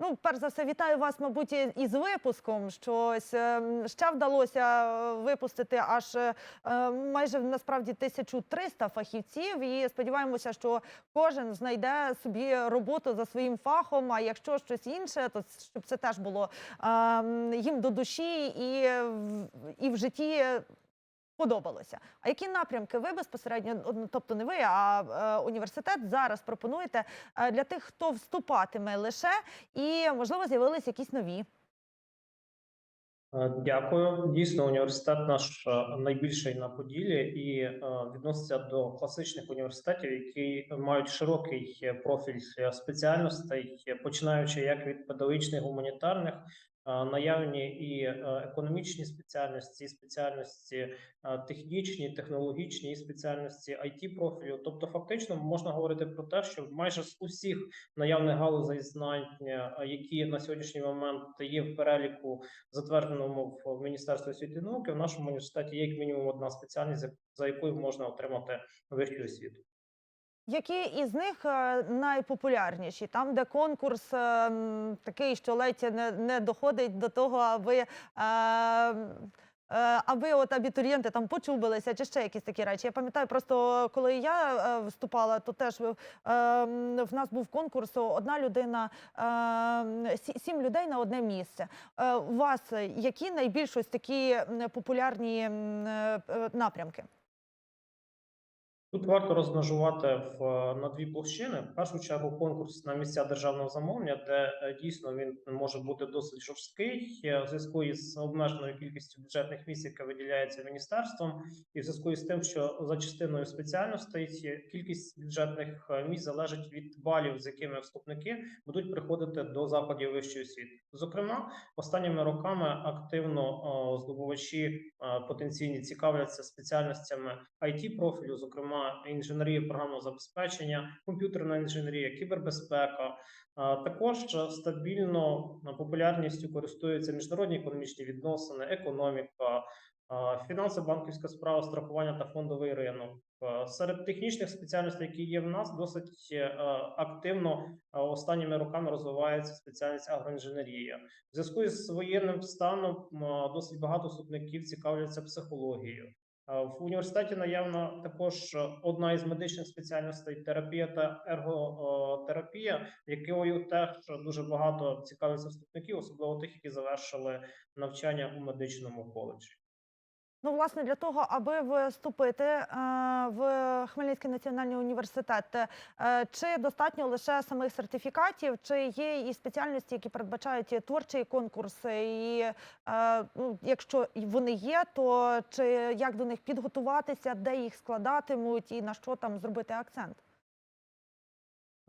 Ну, перш за все, вітаю вас, мабуть, із випуском. Щось ем, ще вдалося е, випустити аж е, майже насправді 1300 фахівців. І сподіваємося, що кожен знайде собі роботу за своїм фахом. А якщо щось інше, то щоб це теж було ем, їм до душі і, і в житті. Подобалося. А які напрямки ви безпосередньо, ну, тобто не ви, а е, університет зараз пропонуєте е, для тих, хто вступатиме лише, і можливо з'явились якісь нові? Е, Дякую. Дійсно, університет наш найбільший на Поділлі і відноситься до класичних університетів, які мають широкий профіль спеціальностей, починаючи як від педагогічних гуманітарних, наявні і е, економічні спеціальності, і спеціальності е, технічні, технологічні і спеціальності it профілю. Тобто, фактично можна говорити про те, що майже з усіх наявних галузей знань, е, які на сьогоднішній момент є в переліку затвердженому в Міністерстві освіти і науки, в нашому університеті є як мінімум одна спеціальність, за якою можна отримати вищу освіту. Які із них е, найпопулярніші? Там, де конкурс е, такий, що ледь не, не доходить до того, аби, е, аби от абітурієнти там почубилися, чи ще якісь такі речі. Я пам'ятаю, просто коли я вступала, то теж в нас був конкурс. Одна людина, сі- сім людей на одне місце. У вас які найбільш ось такі популярні напрямки? Тут варто розмежувати в на дві площини. В першу чергу конкурс на місця державного замовлення, де е, дійсно він може бути досить жорсткий е, в зв'язку із обмеженою кількістю бюджетних місць, яка виділяється міністерством, і в зв'язку із тим, що за частиною спеціальностей е, кількість бюджетних е, місць залежить від балів, з якими вступники будуть приходити до закладів вищої освіти. Зокрема, останніми роками активно е, здобувачі е, потенційні цікавляться спеціальностями it профілю, зокрема інженерія програмного забезпечення, комп'ютерна інженерія, кібербезпека. Також стабільно популярністю користуються міжнародні економічні відносини, економіка, фінанси, банківська справа, страхування та фондовий ринок. Серед технічних спеціальностей, які є в нас, досить е, активно останніми роками розвивається спеціальність агроінженерія. В зв'язку із воєнним станом досить багато вступників цікавляться психологією. Е, В університеті наявна також е, одна із медичних спеціальностей терапія та ерготерапія, якою теж дуже багато цікавих вступників, особливо тих, які завершили навчання у медичному коледжі. Ну, власне, для того, аби вступити е, в Хмельницький національний університет, е, чи достатньо лише самих сертифікатів, чи є і спеціальності, які передбачають творчий конкурс, і е, ну, якщо вони є, то чи як до них підготуватися, де їх складатимуть і на що там зробити акцент?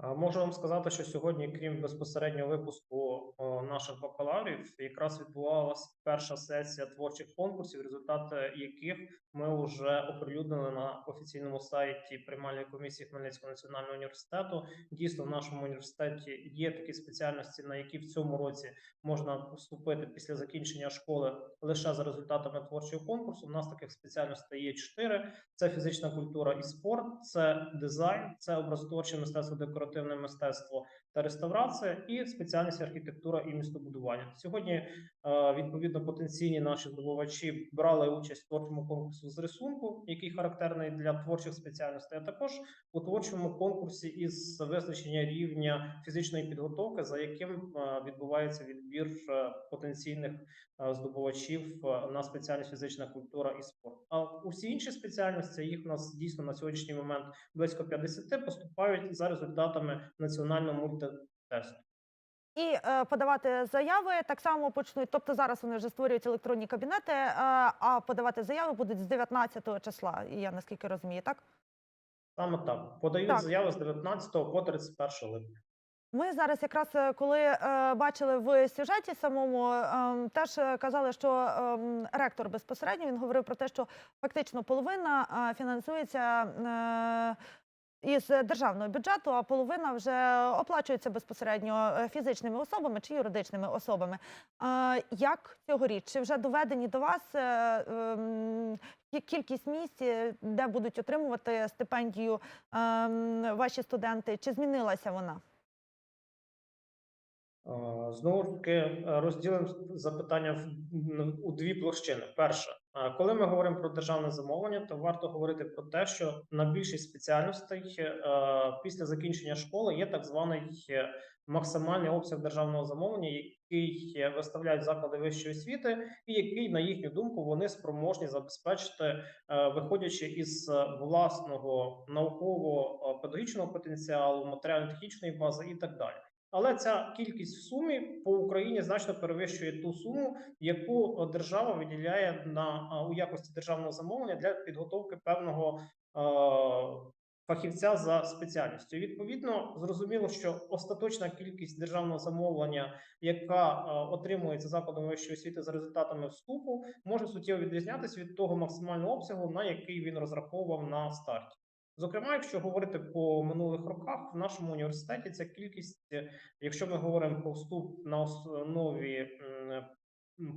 Можу вам сказати, що сьогодні, крім безпосереднього випуску наших бакалаврів, якраз відбувалася перша сесія творчих конкурсів, результати яких ми вже оприлюднили на офіційному сайті приймальної комісії Хмельницького національного університету. Дійсно, в нашому університеті є такі спеціальності, на які в цьому році можна вступити після закінчення школи лише за результатами творчого конкурсу. У нас таких спеціальностей є чотири: це фізична культура і спорт, це дизайн, це образотворче мистецтво, декоративне мистецтво та реставрація, і спеціальність архітектура і містобудування. Сьогодні е, відповідно потенційні наші здобувачі брали участь в творчому конкурсі з рисунку, який характерний для творчих спеціальностей, а також у творчому конкурсі із визначення рівня фізичної підготовки, за яким е, відбувається відбір е, потенційних здобувачів на спеціальність фізична культура і спорт. А усі інші спеціальності їх у нас дійсно на сьогоднішній момент близько 50 поступають за результатами національного мультитесту. І е, подавати заяви так само почнуть. Тобто зараз вони вже створюють електронні кабінети, е, а подавати заяви будуть з 19 числа. Я наскільки розумію, так? Саме так подають Так. заяви з 19 по 31 липня. Ми зараз, якраз е, коли е, бачили в сюжеті самому, е, теж казали, що е, ректор безпосередньо він говорив про те, що фактично половина е, фінансується. Е, із державного бюджету, а половина вже оплачується безпосередньо е, фізичними особами чи юридичними особами. Як цьогоріч? Чи вже доведені до вас е, ем, кі- кількість місць, е, де будуть отримувати стипендію ем, ваші студенти? Чи змінилася вона? Знову ж таки, розділимо запитання в- у дві площини. Перше, е, коли ми говоримо про державне замовлення, то варто говорити про те, що на більшість спеціальностей е, після закінчення школи є так званий е, максимальний обсяг державного замовлення, який е, виставляють заклади вищої освіти, і який, на їхню думку, вони спроможні забезпечити, виходячи із власного науково-педагогічного потенціалу, матеріально-технічної бази і так далі. Але ця кількість в сумі по Україні значно перевищує ту суму, яку держава виділяє на у якості державного замовлення для підготовки певного е, фахівця за спеціальністю. Відповідно, зрозуміло, що остаточна кількість державного замовлення, яка е, отримується закладом вищої освіти за результатами вступу, може суттєво відрізнятися від того максимального обсягу, на який він розраховував на старті. Зокрема, якщо говорити по минулих роках, в нашому університеті ця кількість, е, якщо ми говоримо про вступ на основі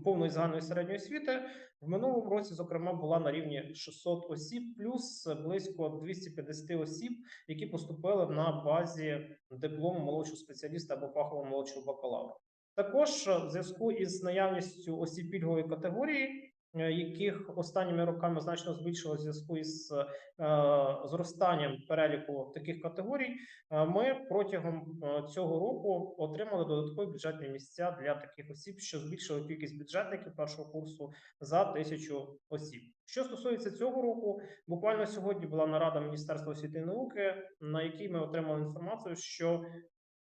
повної загальної середньої освіти, в минулому році, зокрема, була на рівні 600 осіб, плюс близько 250 осіб, які поступили на базі диплому молодшого спеціаліста або фахового молодшого бакалавра. Також е, в зв'язку із наявністю осіб пільгової категорії, яких останніми роками значно збільшилось в зв'язку із е, зростанням переліку таких категорій, е, ми протягом е, цього року отримали додаткові бюджетні місця для таких осіб, що збільшило кількість бюджетників першого курсу за тисячу осіб. Що стосується цього року, буквально сьогодні була нарада Міністерства освіти і науки, на якій ми отримали інформацію, що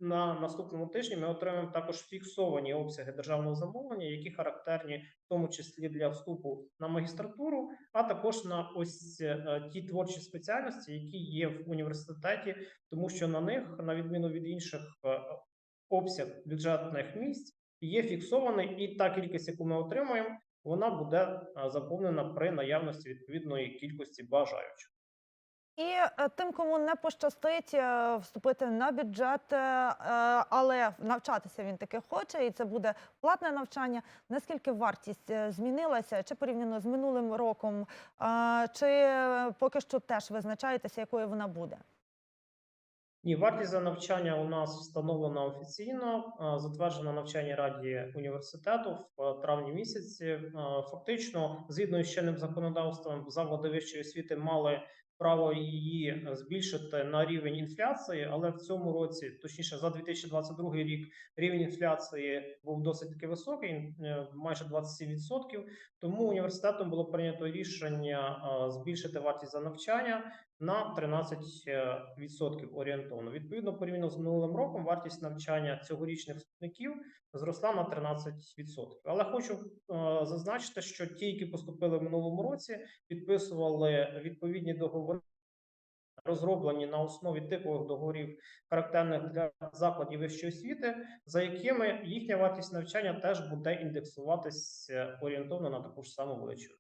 на наступному тижні ми отримаємо також фіксовані обсяги державного замовлення, які характерні в тому числі для вступу на магістратуру, а також на ось е, ті творчі спеціальності, які є в університеті, тому що на них, на відміну від інших е, обсяг бюджетних місць, є фіксований, і та кількість, яку ми отримаємо, вона буде е, заповнена при наявності відповідної кількості бажаючих. І е, тим, кому не пощастить е, вступити на бюджет, е, але навчатися він таки хоче, і це буде платне навчання. Наскільки вартість змінилася, чи порівняно з минулим роком, чи поки що теж визначаєтеся, якою вона буде? Ні, вартість за навчання у нас встановлена офіційно, затверджена на навчальній раді університету в травні місяці. Фактично, згідно з чинним законодавством, заклади вищої освіти мали право її збільшити на рівень інфляції, але в цьому році, точніше, за 2022 рік, рівень інфляції був досить таки високий, е, майже 27%. Тому університетом було прийнято рішення е, збільшити вартість за навчання на 13% орієнтовно. Відповідно, порівняно з минулим роком, вартість навчання цьогорічних вступників зросла на 13%. Але хочу е, зазначити, що ті, які поступили в минулому році, підписували відповідні договори. Розроблені на основі типових договорів, характерних для закладів вищої освіти, за якими їхня вартість навчання теж буде індексуватись е, орієнтовно на таку ж саму величину.